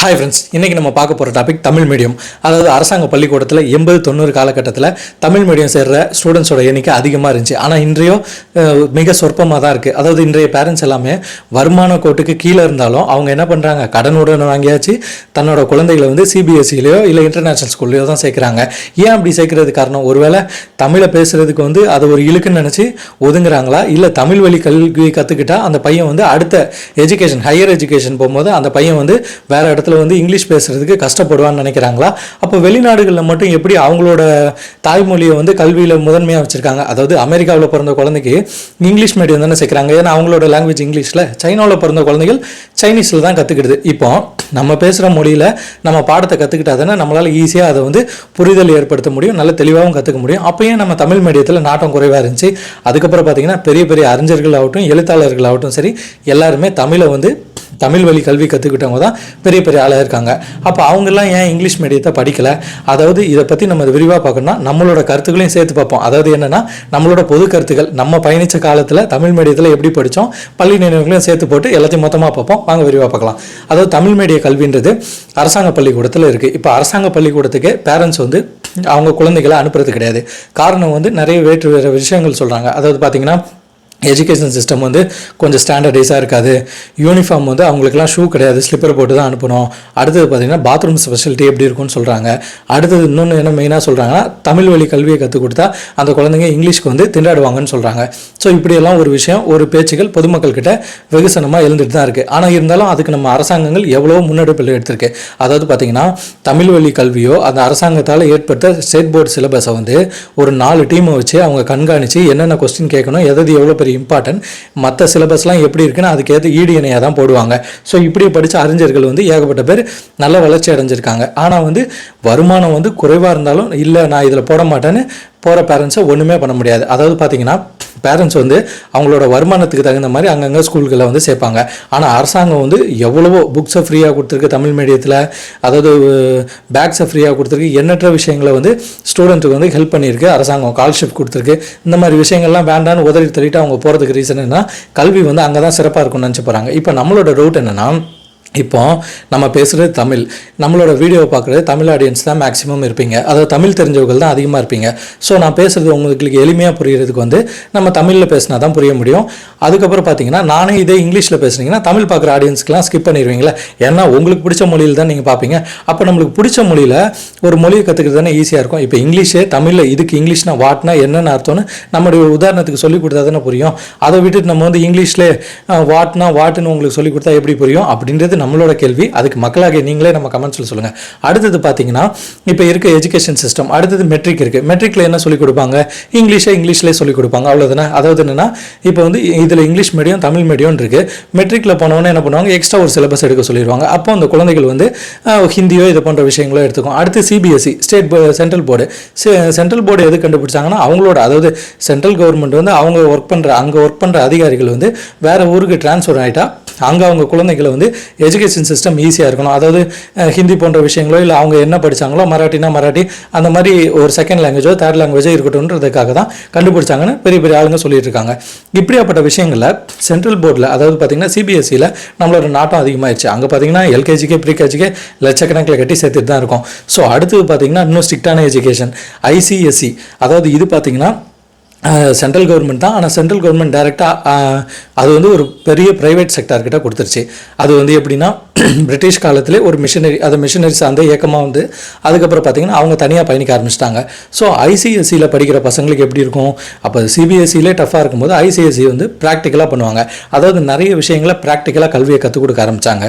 Hi friends இன்றைக்கி நம்ம பார்க்க போகிற டாபிக் தமிழ் மீடியம் அதாவது அரசாங்க பள்ளிக்கூடத்தில் எண்பது தொண்ணூறு காலகட்டத்தில் தமிழ் மீடியம் சேர்கிற ஸ்டூடெண்ட்ஸோட எண்ணிக்கை அதிகமாக இருந்துச்சு. ஆனால் இன்றையோ மிக சொற்பமாக தான் இருக்குது அதாவது இன்றைய பேரண்ட்ஸ் எல்லாமே வருமான கோட்டுக்கு கீழே இருந்தாலும் அவங்க என்ன பண்ணுறாங்க கடனுடன் வாங்கியாச்சு. தன்னோட குழந்தைகளை வந்து சிபிஎஸ்சிலையோ இல்லை இன்டர்நேஷ்னல் ஸ்கூல்லையோ தான் சேர்க்குறாங்க. ஏன் அப்படி சேர்க்கறது காரணம்? ஒருவேளை தமிழை பேசுகிறதுக்கு வந்து அதை ஒரு இழுக்குன்னு நினச்சி ஒதுங்குறாங்களா? இல்லை தமிழ் வழி கல்வி கற்றுக்கிட்டா அந்த பையன் வந்து அடுத்த எஜுகேஷன் ஹையர் எஜுகேஷன் போகும்போது அந்த பையன் வந்து வேறு இடத்துல வந்து இங்கிலீஷ் பேசுறதுக்கு கஷ்டப்படுவான்னு நினைக்கிறாங்களா? அப்போ வெளிநாடுகளில் மட்டும் எப்படி அவங்களோட தாய்மொழியை வந்து கல்வியில் முதன்மையாக வச்சுருக்காங்க? அதாவது அமெரிக்காவில் பிறந்த குழந்தைக்கு இங்கிலீஷ் மீடியம் தானே சேர்க்குறாங்க. ஏன்னா அவங்களோட லாங்குவேஜ் இங்கிலீஷில். சைனாவில் பிறந்த குழந்தைகள் சைனீஸில் தான் கற்றுக்கிடுது இப்போ நம்ம பேசுகிற மொழியில் நம்ம பாடத்தை கற்றுக்கிட்டா தானே நம்மளால் ஈஸியாக அதை வந்து புரிதல் ஏற்படுத்த முடியும். நல்ல தெளிவாகவும் கற்றுக்க முடியும். அப்போயே நம்ம தமிழ் மீடியத்தில் நாட்டம் குறைவாக இருந்துச்சு. அதுக்கப்புறம் பார்த்தீங்கன்னா பெரிய பெரிய அறிஞர்கள் ஆகட்டும் எழுத்தாளர்கள் ஆகட்டும் சரி எல்லாருமே தமிழை வந்து தமிழ் வழி கல்வி கற்றுக்கிட்டவங்க தான் பெரிய பெரிய ஆளாக இருக்காங்க. அப்போ அவங்கெல்லாம் ஏன் இங்கிலீஷ் மீடியத்தை படிக்கலை? அதாவது இதை பற்றி நம்ம விரிவாக பார்க்கணும்னா நம்மளோட கருத்துக்களையும் சேர்த்து பார்ப்போம். அதாவது என்னென்னா நம்மளோட பொது கருத்துக்கள் நம்ம பயணித்த காலத்தில் தமிழ் மீடியத்தில் எப்படி படித்தோம் பள்ளி நினைவுகளையும் சேர்த்து போட்டு எல்லாத்தையும் மொத்தமாக பார்ப்போம். வாங்க விரிவாக பார்க்கலாம். அதாவது தமிழ் மீடிய கல்வின்றது அரசாங்க பள்ளிக்கூடத்தில் இருக்குது இப்போ அரசாங்க பள்ளிக்கூடத்துக்கு பேரண்ட்ஸ் வந்து அவங்க குழந்தைகளை அனுப்புறது கிடையாது. காரணம் வந்து நிறைய வேற்று வேறு விஷயங்கள் சொல்கிறாங்க அதாவது பார்த்தீங்கன்னா எஜுகேஷன் சிஸ்டம் வந்து கொஞ்சம் ஸ்டாண்டர்டைஸாக இருக்காது. யூனிஃபார்ம் வந்து அவங்களுக்குலாம் ஷூ கிடையாது. ஸ்லிப்பர் போட்டு தான் அனுப்பணும். அடுத்தது பார்த்தீங்கன்னா பாத்ரூம் ஸ்பெஷலிட்டி எப்படி இருக்கும்னு சொல்கிறாங்க அடுத்தது இன்னொன்று என்ன மெயினாக சொல்கிறாங்கன்னா தமிழ் வழி கல்வியை கற்றுக் கொடுத்தா அந்த குழந்தைங்க இங்கிலீஷ்க்கு வந்து திண்டாடுவாங்கன்னு சொல்கிறாங்க ஸோ இப்படியெல்லாம் ஒரு விஷயம் ஒரு பேச்சுகள் பொதுமக்கள் கிட்ட வெகுசனமாக எழுந்துட்டு தான் இருக்குது ஆனால் இருந்தாலும் அதுக்கு நம்ம அரசாங்கங்கள் எவ்வளோ முன்னெடுப்பில் எடுத்திருக்கு. அதாவது பார்த்தீங்கன்னா தமிழ் வழி கல்வியோ அந்த அரசாங்கத்தால் ஏற்பட்ட ஸ்டேட் போர்டு சிலபஸை வந்து ஒரு நாலு டீமை வச்சு அவங்க கண்காணித்து என்னென்ன கொஸ்டின் கேட்கணும் எதாவது எவ்வளோ பெரிய இம்பார்ட்டன்ட் மற்ற சிலபஸ்லாம் எப்படி இருக்குன்னு அதுக்கேற்ற ஈடு தான் போடுவாங்க. ஸோ இப்படி படித்த அறிஞர்கள் வந்து ஏகப்பட்ட பேர் நல்ல வளர்ச்சி அடைஞ்சிருக்காங்க. ஆனால் வந்து வருமானம் வந்து குறைவாக இருந்தாலும் இல்லை நான் இதில் போட மாட்டேன்னு போகிற பேரண்ட்ஸை ஒன்றுமே பண்ண முடியாது. அதாவது பார்த்தீங்கன்னா பேரண்ட்ஸ் வந்து அவங்களோட வருமானத்துக்கு தகுந்த மாதிரி அங்கங்கே ஸ்கூல்களில் வந்து சேர்ப்பாங்க. ஆனால் அரசாங்கம் வந்து எவ்வளவோ புக்ஸை ஃப்ரீயாக கொடுத்துருக்கு தமிழ் மீடியத்தில் அதாவது பேக்ஸை ஃப்ரீயாக கொடுத்துருக்கு. எண்ணற்ற விஷயங்களை வந்து ஸ்டூடெண்ட்டுக்கு வந்து ஹெல்ப் பண்ணியிருக்கு. அரசாங்கம் ஸ்காலர்ஷிப் கொடுத்துருக்கு. இந்த மாதிரி விஷயங்கள்லாம் வேண்டான்னு உதறி தள்ளிட்டு அவங்க போகிறதுக்கு ரீசன் என்ன கல்வி வந்து அங்கே தான் சிறப்பாக இருக்கும்னு நினச்சி போகிறாங்க இப்போ நம்மளோட ரூட் என்னென்னா இப்போ நம்ம பேசுகிறது தமிழ். நம்மளோட வீடியோவை பார்க்குறது தமிழ் ஆடியன்ஸ் தான் மேக்ஸிமம் இருப்பீங்க. அதாவது தமிழ் தெரிஞ்சவர்கள் தான் அதிகமாக இருப்பீங்க. ஸோ நான் பேசுகிறது உங்களுக்கு எளிமையாக புரிகிறதுக்கு வந்து நம்ம தமிழில் பேசினா தான் புரிய முடியும். அதுக்கப்புறம் பார்த்தீங்கன்னா நானே இதே இங்கிலீஷில் பேசுனீங்கன்னா தமிழ் பார்க்குற ஆடியன்ஸ்க்குலாம் ஸ்கிப் பண்ணிடுவீங்களா. ஏன்னா உங்களுக்கு பிடிச்ச மொழியில் தான் நீங்கள் பார்ப்பீங்க. அப்போ நம்மளுக்கு பிடிச்ச மொழியில் ஒரு மொழியை கற்றுக்கிறது தானே ஈஸியாக இருக்கும். இப்போ இங்கிலீஷே தமிழில் இதுக்கு இங்கிலீஷ்னா வாட்னா என்னென்ன அர்த்தம்னு நம்மளுடைய உதாரணத்துக்கு சொல்லிக் கொடுத்தா தானே புரியும். அதை விட்டுட்டு நம்ம வந்து இங்கிலீஷில் வாட்னா வாட்டுன்னு உங்களுக்கு சொல்லிக் கொடுத்தா எப்படி புரியும்? அப்படின்றது நம்மளோட கேள்வி அதுக்கு மக்களாகிய நீங்களே நம்ம கமெண்ட்ஸில் சொல்லுங்கள் அடுத்தது பார்த்தீங்கன்னா இப்போ இருக்க எஜுகேஷன் சிஸ்டம் அடுத்தது மெட்ரிக் இருக்குது மெட்ரிக்கில் என்ன சொல்லிக் கொடுப்பாங்க? இங்கிலீஷே இங்கிலீஷ்லேயே சொல்லிக் கொடுப்பாங்க. அவ்வளோதானே அதாவது என்னென்னா இப்போ வந்து இதில் இங்கிலீஷ் மீடியம் தமிழ் மீடியம் இருக்குது மெட்ரிக்கில் போனவொன்னே என்ன பண்ணுவாங்க? எக்ஸ்ட்ரா ஒரு சிலபஸ் எடுக்க சொல்லிடுவாங்க. அப்போ அந்த குழந்தைகள் வந்து ஹிந்தியோ இது போன்ற விஷயங்களோ எடுத்துக்கும். அடுத்து CBSE state central board central board எது கண்டுபிடிச்சாங்கன்னா அவங்களோட அதாவது சென்ட்ரல் கவர்மெண்ட் வந்து அவங்க ஒர்க் பண்ணுற அங்கே ஒர்க் பண்ணுற அதிகாரிகள் வந்து வேற ஊருக்கு ட்ரான்ஸ்ஃபர் ஆகிட்டா அங்கே அவங்க குழந்தைகளை வந்து எஜுகேஷன் சிஸ்டம் ஈஸியாக இருக்கணும். அதாவது ஹிந்தி போன்ற விஷயங்களோ இல்லை அவங்க என்ன படிச்சாங்களோ மராட்டினா மராட்டி அந்த மாதிரி ஒரு செகண்ட் லாங்குவேஜோ தேர்ட் லாங்குவேஜோ இருக்கட்டும்ன்றதுக்காக தான் கண்டுபிடிச்சாங்கன்னு பெரிய பெரிய ஆளுங்க சொல்லிட்டு இருக்காங்க இப்படியாப்பட்ட விஷயங்களில் சென்ட்ரல் போர்டில் அதாவது பார்த்தீங்கன்னா சிபிஎஸ்சியில் நம்மளோட நாட்டம் அதிகமாகிடுச்சு அங்கே பார்த்தீங்கன்னா எல்கேஜிக்கே ப்ரீகேஜிக்கே லட்சக்கணக்கில் கட்டி சேர்த்துட்டு தான் இருக்கும். ஸோ அடுத்தது பார்த்தீங்கன்னா இன்னும் ஸ்ட்ரிக்டான எஜுகேஷன் ஐசிஎஸ்சி அதாவது இது பார்த்தீங்கன்னா சென்ட்ரல் கவர்மெண்ட் தான். ஆனால் சென்ட்ரல் கவர்மெண்ட் டைரெக்டாக அது வந்து ஒரு பெரிய ப்ரைவேட் செக்டார்கிட்ட கொடுத்துருச்சு. அது வந்து எப்படின்னா பிரிட்டிஷ் காலத்திலே ஒரு மிஷினரி அது மிஷினரிஸ் அந்த இயக்கமாக வந்து அதுக்கப்புறம் பார்த்தீங்கன்னா அவங்க தனியாக பயணிக்க ஆரம்பிச்சிட்டாங்க. ஸோ ஐசிஎஸ்சியில் படிக்கிற பசங்களுக்கு எப்படி இருக்கும்? அப்போ சிபிஎஸ்சியிலே டஃப்பாக இருக்கும்போது ஐசிஎஸ்சி வந்து ப்ராக்டிக்கலாக பண்ணுவாங்க. அதாவது நிறைய விஷயங்களை ப்ராக்டிக்கலாக கல்வியை கற்றுக் கொடுக்க ஆரம்பித்தாங்க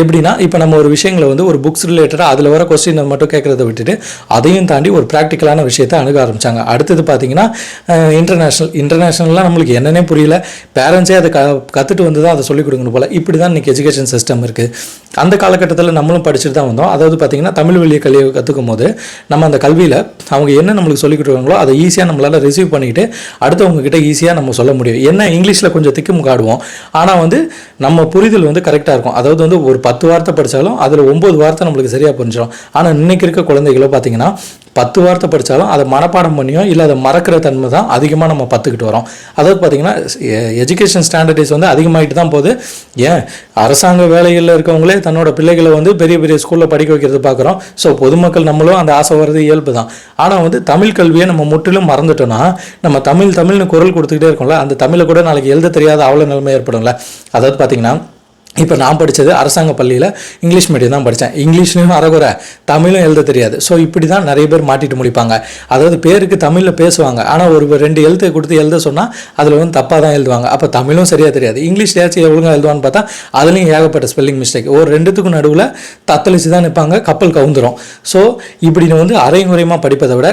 எப்படின்னா இப்போ நம்ம ஒரு விஷயங்களை வந்து ஒரு புக்ஸ் ரிலேட்டடாக அதில் வர கொஸ்டினை மட்டும் கேட்குறத விட்டுட்டு அதையும் தாண்டி ஒரு ப்ராக்டிக்கலான விஷயத்தை அணுக ஆரம்பித்தாங்க அடுத்தது பார்த்திங்கன்னா இன்டர்நேஷ்னல் இன்டர்நேஷ்னல்லாம் நம்மளுக்கு என்னன்னே புரியல. பேரண்ட்ஸே அதை க கற்றுட்டு வந்து தான் அதை சொல்லிக் கொடுக்கணும் போல். இப்படி தான் இன்றைக்கி எஜுகேஷன் சிஸ்டம் இருக்குது அந்த காலகட்டத்தில் நம்மளும் படிச்சுட்டு தான் வந்தோம். அதாவது பார்த்தீங்கன்னா தமிழ் வழியை கல்வியை கற்றுக்கும் போது நம்ம அந்த கல்வியில் அவங்க என்ன நம்மளுக்கு சொல்லிக் கொடுக்குறாங்களோ அதை ஈஸியாக நம்மளால் ரிசீவ் பண்ணிக்கிட்டு அடுத்தவங்க கிட்ட ஈஸியாக நம்ம சொல்ல முடியும். என்ன இங்கிலீஷில் கொஞ்சம் திக்குமுக்காடுவோம் ஆனால் வந்து நம்ம புரிதல் வந்து கரெக்டாக இருக்கும். அதாவது வந்து ஒரு பத்து வார்த்தை படித்தாலும் அதில் ஒம்பது வார்த்தை நம்மளுக்கு சரியாக புரிஞ்சிடும் ஆனால் இன்னைக்கு இருக்க குழந்தைகளோ பார்த்தீங்கன்னா பத்து வார்த்தை படித்தாலும் அதை மனப்பாடம் பண்ணியோ இல்லை அதை மறக்கிற தன்மை தான் அதிகமாக நம்ம பத்துக்கிட்டு வரோம். அதாவது பார்த்திங்கன்னா எஜுகேஷன் ஸ்டாண்டர்டைஸ் வந்து அதிகமாகிட்டு தான் போகுது. ஏன்? அரசாங்க வேலைகளில் இருக்கவங்களே தன்னோட பிள்ளைகளை வந்து பெரிய பெரிய ஸ்கூலில் படிக்க வைக்கிறது பார்க்குறோம். ஸோ பொதுமக்கள் நம்மளும் அந்த ஆசை வர்றது இயல்பு தான். ஆனால் வந்து தமிழ் கல்வியை நம்ம முற்றிலும் மறந்துட்டோம்னா நம்ம தமிழ் தமிழ்னு குரல் கொடுத்துக்கிட்டே இருக்கோம்ல அந்த தமிழை கூட நாளைக்கு எழுத தெரியாத அவ்வளோ நிலைமை ஏற்படும்ல. அதாவது பார்த்திங்கன்னா இப்போ நான் படித்தது அரசாங்க பள்ளியில் இங்கிலீஷ் மீடியம் தான் படித்தேன் இங்கிலீஷ்லையும் அறகுறை தமிழும் எழுத தெரியாது. ஸோ இப்படி தான் நிறைய பேர் மாட்டிட்டு முடிப்பாங்க அதாவது பேருக்கு தமிழில் பேசுவாங்க. ஆனால் ஒரு ரெண்டு எழுத்தை கொடுத்து எழுத சொன்னால் அதில் வந்து தப்பாக தான் எழுதுவாங்க. அப்போ தமிழும் சரியாக தெரியாது. இங்கிலீஷ்லையாச்சும் ஒழுங்காக எழுதுவான்னு பார்த்தா அதுலேயும் ஏகப்பட்ட ஸ்பெல்லிங் மிஸ்டேக் ஒரு ரெண்டுத்துக்கும் நடுவில் தத்தளிச்சு தான் நிற்பாங்க கப்பல் கவுந்துரும். ஸோ இப்படி வந்து அரைமுறையமாக படிப்பதை விட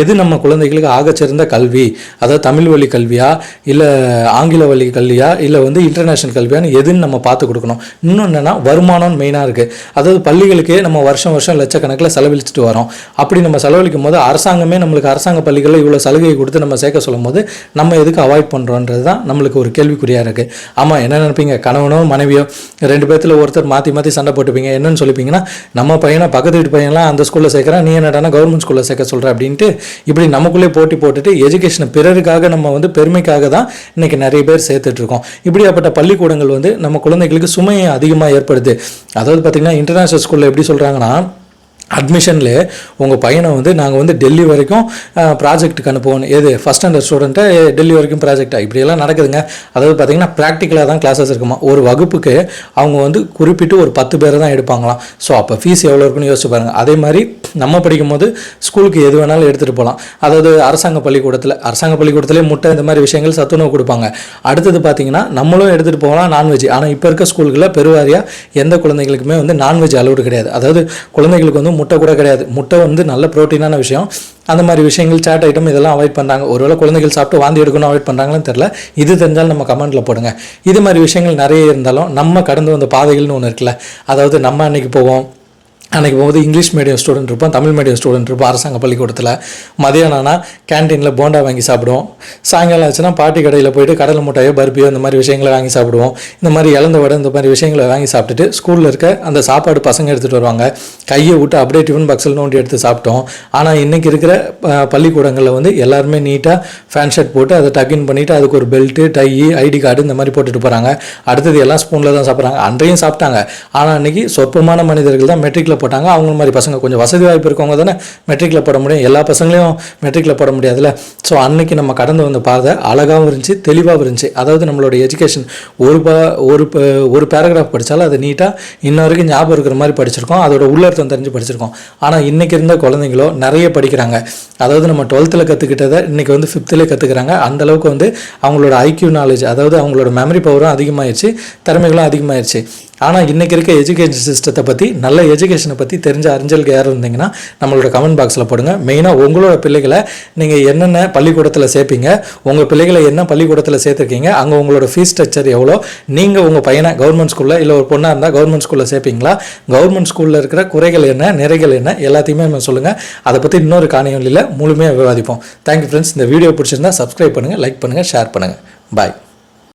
எது நம்ம குழந்தைகளுக்கு ஆகச்சிறந்த கல்வி? அதாவது தமிழ் வழி கல்வியா? இல்லை ஆங்கில வழி கல்வியா? இல்லை வந்து இன்டர்நேஷ்னல் கல்வியான்னு எதுன்னு நம்ம பார்த்து கொடுக்கணும். இன்னும் என்னென்னா வருமானம் மெயினாக இருக்குது அதாவது பள்ளிகளுக்கு நம்ம வருஷம் வருஷம் லட்சக்கணக்கில் செலவழிச்சிட்டு வரோம். அப்படி நம்ம செலவழிக்கும் போது அரசாங்கமே நம்மளுக்கு அரசாங்க பள்ளிகளில் இவ்வளோ சலுகை கொடுத்து நம்ம சேர்க்க சொல்லும் போது நம்ம எதுக்கு அவாய்ட் பண்ணுறோன்றது தான் நம்மளுக்கு ஒரு கேள்விக்குறியாக இருக்குது ஆமாம் என்ன நினைப்பீங்க? கணவனோ மனைவியோ ரெண்டு பேர்த்தில் ஒருத்தர் மாற்றி மாற்றி சண்டை போட்டுப்பீங்க. என்னன்னு சொல்லிப்பீங்கன்னா நம்ம பையனை பக்கத்து வீட்டு பையன்லாம் அந்த ஸ்கூலில் சேர்க்குறேன் நீ என்னடானா கவர்மெண்ட் ஸ்கூலில் சேர்க்க சொல்கிற அப்படின்ட்டு இப்படி நமக்குள்ளே போட்டி போட்டுட்டு எஜுகேஷனை பிறருக்காக நம்ம வந்து பெருமைக்காக தான் இன்னைக்கு நிறைய பேர் சேர்த்துட்டு இருக்கோம். இப்படியாப்பட்ட பள்ளிக்கூடங்கள் வந்து நம்ம குழந்தைகளுக்கு சுமையை அதிகமாக ஏற்படுது. அதாவது பார்த்திங்கன்னா இன்டர்நேஷ்னல் ஸ்கூலில் எப்படி சொல்கிறாங்கன்னா அட்மிஷனில் உங்கள் பையனை வந்து நாங்கள் வந்து டெல்லி வரைக்கும் ப்ராஜெக்ட்டுக்கு அனுப்புவோம். எது ஃபஸ்ட் ஸ்டாண்டர்ட் ஸ்டூடெண்ட்டை டெல்லி வரைக்கும் ப்ராஜெக்டாக இப்படியெல்லாம் நடக்குதுங்க. அதாவது பார்த்தீங்கன்னா ப்ராக்டிக்கலாக தான் கிளாஸஸ் இருக்குமா? ஒரு வகுப்புக்கு அவங்க வந்து குறிப்பிட்டு ஒரு பத்து பேரை தான் எடுப்பாங்களாம். ஸோ அப்போ ஃபீஸ் எவ்வளோ இருக்குன்னு யோசிச்சு பாருங்கள் அதே மாதிரி நம்ம படிக்கும் போது ஸ்கூலுக்கு எது வேணாலும் எடுத்துகிட்டு போகலாம் அதாவது அரசாங்க பள்ளிக்கூடத்தில் அரசாங்க பள்ளிக்கூடத்திலே முட்டை இந்த மாதிரி விஷயங்கள் சத்துணவு கொடுப்பாங்க. அடுத்தது பார்த்தீங்கன்னா நம்மளும் எடுத்துகிட்டு போகலாம் நான்வெஜ் ஆனால் இப்போ இருக்க ஸ்கூல்களில் பெருவாரியாக எந்த குழந்தைகளுக்குமே வந்து நான்வெஜ் அலௌடு கிடையாது. அதாவது குழந்தைகளுக்கு வந்து முட்டை கூட கிடையாது. முட்டை வந்து நல்ல ப்ரோட்டீனான விஷயம். அந்த மாதிரி விஷயங்கள் சேட் ஐட்டம் இதெல்லாம் அவாய்ட் பண்ணுறாங்க ஒருவேளை குழந்தைகள் சாப்பிட்டு வாந்தி எடுக்கணும் அவாய்ட் பண்ணுறாங்களான்னு தெரில இது தெரிஞ்சாலும் நம்ம கமெண்ட்டில் போடுங்க. இது மாதிரி விஷயங்கள் நிறைய இருந்தாலும் நம்ம கடந்து வந்த பாதைகள்னு ஒன்று இருக்குல்ல. அதாவது நம்ம அன்னைக்கு போவோம். அன்றைக்கி போகும்போது இங்கிலீஷ் மீடியம் ஸ்டூடெண்ட் இருப்போம் தமிழ் மீடியம் ஸ்டூடெண்ட் இருப்போம் அரசாங்க பள்ளிக்கூடத்தில். மதியானம்னா கேன்டீனில் போண்டா வாங்கி சாப்பிடுவோம். சாயங்காலம் ஆச்சுன்னா பாட்டி கடையில் போயிட்டு கடலை முட்டையோ பருப்பியோ இந்த மாதிரி விஷயங்களை வாங்கி சாப்பிடுவோம். இந்த மாதிரி இழந்த வடை இந்த மாதிரி விஷயங்களை வாங்கி சாப்பிட்டுட்டு ஸ்கூலில் இருக்க அந்த சாப்பாடு பசங்க எடுத்துகிட்டு வருவாங்க. கையை விட்டு அப்படியே டிஃபன் பாக்ஸில் நோண்டி எடுத்து சாப்பிட்டோம். ஆனால் இன்றைக்கி இருக்கிற பள்ளிக்கூடங்களில் வந்து எல்லாருமே நீட்டாக ஃபேன் ஷர்ட் போட்டு அதை டக்கின் பண்ணிவிட்டு அதுக்கு ஒரு பெல்ட்டு டை ஐடி கார்டு இந்த மாதிரி போட்டுட்டு போகிறாங்க அடுத்தது எல்லாம் ஸ்பூனில் தான் சாப்பிட்றாங்க. அன்றையும் சாப்பிட்டாங்க. ஆனால் அன்றைக்கி சொற்பமான மனிதர்கள் தான் மெட்ரிக்கில் போட்டாங்க. அவங்க மாதிரி பசங்க கொஞ்சம் வசதி வாய்ப்பு இருக்கவங்க தானே மெட்ரிக்கில் போட முடியும். எல்லா பசங்களையும் மெட்ரிக்கில் போட முடியாதுல்ல. ஸோ அன்னைக்கு நம்ம கடந்து வந்த பாதை அழகாகவும் இருந்துச்சு தெளிவாகவும் இருந்துச்சு. அதாவது நம்மளோட எஜுகேஷன் ஒரு பா ஒரு ஒரு பேராகிராஃப் படித்தாலும் அது நீட்டாக இன்ன வரைக்கும் ஞாபகம் இருக்கிற மாதிரி படிச்சிருக்கோம். அதோட உள்ளர்த்தம் தெரிஞ்சு படிச்சிருக்கோம். ஆனால் இன்றைக்கி இருந்த குழந்தைங்களோ நிறைய படிக்கிறாங்க. அதாவது நம்ம டுவெல்த்தில் கற்றுக்கிட்டதை இன்றைக்கி வந்து ஃபிஃப்த்தில் கற்றுக்குறாங்க அந்த அளவுக்கு வந்து அவங்களோட ஐக்யூ நாலேஜ் அதாவது அவங்களோட மெமரி பவரும் அதிகமாகிடுச்சு திறமைகளும் அதிகமாகிடுச்சு ஆனால் இன்றைக்கி இருக்க எஜுகேஷன் சிஸ்டத்தை பற்றி நல்ல எஜுகேஷனை பற்றி தெரிஞ்ச அறிஞர்கள் யாரும் இருந்தீங்கன்னா நம்மளோட கமெண்ட் பாக்ஸில் போடுங்க. மெயினாக உங்களோட பிள்ளைகளை நீங்கள் என்னென்ன பள்ளிக்கூடத்தில் சேர்ப்பீங்க உங்கள் பிள்ளைகளை என்ன பள்ளிக்கூடத்தில் சேர்த்துருக்கீங்க அங்கே உங்களோட ஃபீஸ் ஸ்ட்ரக்சர் எவ்வளோ நீங்கள் உங்கள் பையனை கவர்மெண்ட் ஸ்கூலில் இல்லை ஒரு பொண்ணாக இருந்தால் கவர்மெண்ட் ஸ்கூலில் சேர்ப்பீங்களா கவர்மெண்ட் ஸ்கூலில் இருக்கிற குறைகள் என்ன நிறைகள் என்ன எல்லாத்தையுமே நம்ம சொல்லுங்கள் அதை பற்றி இன்னொரு காணொலியில் முழுமையாக விவாதிப்போம். தேங்க்யூ ஃப்ரெண்ட்ஸ் இந்த வீடியோ பிடிச்சிருந்தா சப்ஸ்கிரைப் பண்ணுங்கள் லைக் பண்ணுங்கள் ஷேர் பண்ணுங்கள் பாய்